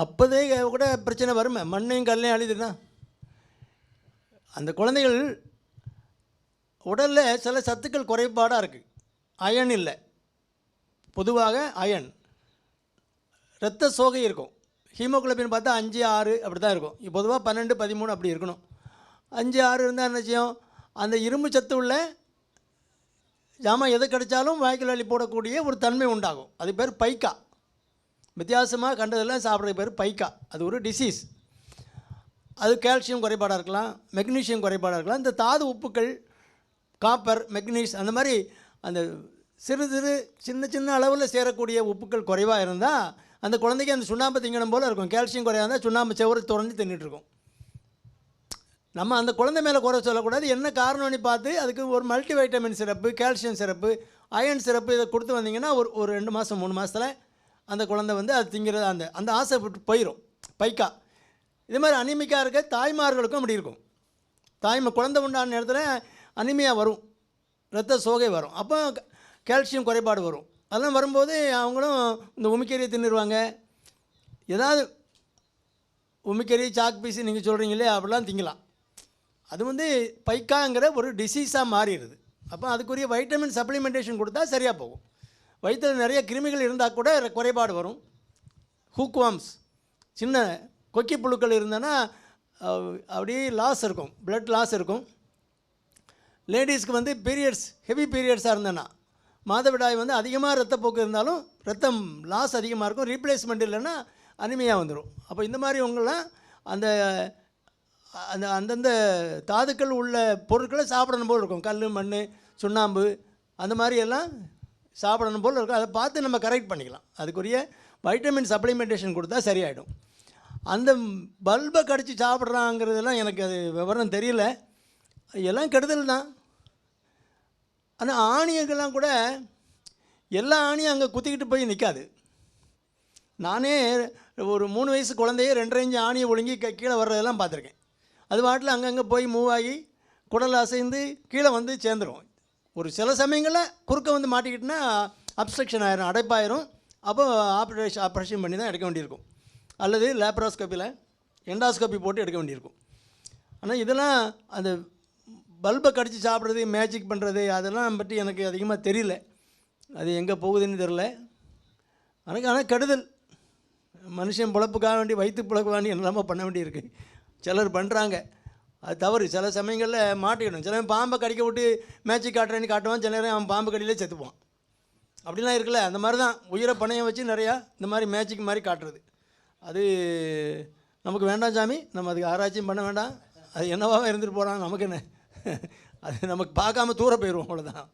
அப்போதே கூட பிரச்சனை வருமே. மண்ணையும் கல்லையும் அழிதுன்னா? அந்த குழந்தைகள் உடலில் சில சத்துக்கள் குறைபாடாக இருக்குது அயன் இல்லை. பொதுவாக அயன். இரத்த சோகை இருக்கும். ஹீமோகுளோபின் பார்த்தா அஞ்சு ஆறு அப்படி தான் இருக்கும் பொதுவாக பன்னெண்டு பதிமூணு அப்படி இருக்கணும். அஞ்சு ஆறு இருந்தால் என்ன செய்யும்? அந்த இரும்பு சத்து உள்ள ஜாமான் எது கிடைச்சாலும் வாய்க்குள்ள அள்ளி போடக்கூடிய ஒரு தன்மை உண்டாகும். அது பேர் பைக்கா. வித்தியாசமாக கண்டதெல்லாம் சாப்பிட்ற பேர் பைக்கா. அது ஒரு டிசீஸ் அது கால்சியம் குறைபாடாக இருக்கலாம் மெக்னீஷியம் குறைபாடாக இருக்கலாம். இந்த தாது உப்புக்கள் காப்பர் மெக்னீஸ் அந்த மாதிரி அந்த சிறு சிறு சின்ன சின்ன அளவில் சேரக்கூடிய உப்புக்கள் குறைவாக இருந்தால் அந்த குழந்தைக்கு அந்த சுண்ணாம்பு திங்கணும் போல் இருக்கும். கால்சியம் குறையாக இருந்தால் சுண்ணாம்பு செவரு தொடர்ந்து தின்னுட்டு இருக்கும். நம்ம அந்த குழந்தை மேலே குறை சொல்லக்கூடாது. என்ன காரணம்னு பார்த்து அதுக்கு ஒரு மல்டி வைட்டமின் சிறப்பு கால்சியம் சிறப்பு அயன் சிறப்பு இதை கொடுத்து வந்தீங்கன்னா ஒரு ஒரு ரெண்டு மாதம் மூணு மாதத்தில் அந்த குழந்தை வந்து அது திங்கிறது அந்த அந்த ஆசை விட்டு போயிடும் பைக்கா. இது மாதிரி அனிமிக்காக இருக்க தாய்மார்களுக்கும் அப்படி இருக்கும். தாய்மை குழந்தை உண்டான நேரத்தில் அனிமையாக வரும். இரத்த சோகை வரும். அப்போ கால்சியம் குறைபாடு வரும். அதெல்லாம் வரும்போது அவங்களும் இந்த உமிக்கறியை தின்னுருவாங்க. ஏதாவது உமிக்கறி சாக் பீஸு நீங்கள் சொல்கிறீங்களே அப்படிலாம் திங்கலாம். அது வந்து பைக்காங்கிற ஒரு டிசீஸாக மாறிடுது. அப்போ அதுக்குரிய வைட்டமின் சப்ளிமெண்டேஷன் கொடுத்தா சரியாக போகும். வயிற்றில் நிறைய கிருமிகள் இருந்தால் கூட குறைபாடு வரும். ஹூக்வாம்ஸ் சின்ன கொக்கி புழுக்கள் இருந்தேன்னா அப்படியே லாஸ் இருக்கும். பிளட் லாஸ் இருக்கும். லேடிஸ்க்கு வந்து பீரியட்ஸ் ஹெவி பீரியட்ஸாக இருந்தேன்னா மாதவிடாய் வந்து அதிகமாக ரத்தப்போக்கு இருந்தாலும் ரத்தம் லாஸ் அதிகமாக இருக்கும். ரீப்ளேஸ்மெண்ட் இல்லைன்னா அனிமையாக வந்துடும் அப்போ இந்த மாதிரி உங்களாம் அந்த அந்த அந்தந்த தாதுக்கள் உள்ள பொருட்களை சாப்பிடணும் போல் இருக்கும். கல் மண் சுண்ணாம்பு அந்த மாதிரி எல்லாம் சாப்பிடணும் போல் இருக்கும் அதை பார்த்து நம்ம கரெக்ட் பண்ணிக்கலாம். அதுக்குரிய வைட்டமின் சப்ளிமெண்டேஷன் கொடுத்தா சரியாயிடும். அந்த பல்பை கடிச்சு சாப்பிட்றாங்கிறதெல்லாம் எனக்கு அது விவரம் தெரியல. எல்லாம் கெடுதல் தான். ஆனால் ஆணியங்கள்லாம் கூட எல்லா ஆணியும் அங்கே குத்திக்கிட்டு போய் நிற்காது நானே ஒரு மூணு வயசு குழந்தைய ரெண்டரை ஆணியை ஒழுங்கி க- கீழே வர்றதெல்லாம் பார்த்துருக்கேன். அது பாட்டில் அங்கங்கே போய் மூவ் ஆகி குடல் அசைந்து கீழே வந்து சேர்ந்துடும் ஒரு சில சமயங்களில் குறுக்க வந்து மாட்டிக்கிட்டுனா அப்ஸ்ட்ரக்ஷன் ஆயிரும் அடைப்பாயிரும். அப்போ ஆப்ரேஷன் ஆப்ரேஷன் பண்ணி தான் எடுக்க வேண்டியிருக்கும். அல்லது லேப்ராஸ்கோப்பியில் எண்டாஸ்கோப்பி போட்டு எடுக்க வேண்டியிருக்கும். ஆனால் இதெல்லாம் அந்த பல்பை கடிச்சு சாப்பிட்றது மேஜிக் பண்ணுறது அதெல்லாம் பற்றி எனக்கு அதிகமாக தெரியல. அது எங்கே போகுதுன்னு தெரில எனக்கு ஆனால் கெடுதல். மனுஷன் பிழப்புக்காக வேண்டி வயிற்று பிழக்க வேண்டி என்னெல்லாமோ பண்ண வேண்டியிருக்கு. சிலர் பண்ணுறாங்க அது தவறு. சில சமயங்களில் மாட்டிக்கணும். சில பாம்பை கடிக்க விட்டு மேட்சிக் காட்டுறேன்னு காட்டுவான். சில நேரம் அவன் பாம்பு கடியிலே செத்துப்பான். அப்படிலாம் இருக்குல்ல. அந்த மாதிரி தான் உயிரை பணையம் வச்சு நிறையா இந்த மாதிரி மேட்சிக்கு மாதிரி காட்டுறது. அது நமக்கு வேண்டாம் சாமி. நம்ம அதுக்கு ஆராய்ச்சியும் பண்ண வேண்டாம். அது என்னவாக இருந்துட்டு போகிறான் நமக்கு என்ன? அது நமக்கு பார்க்காம தூர போயிடுவோம் அவ்வளோதான்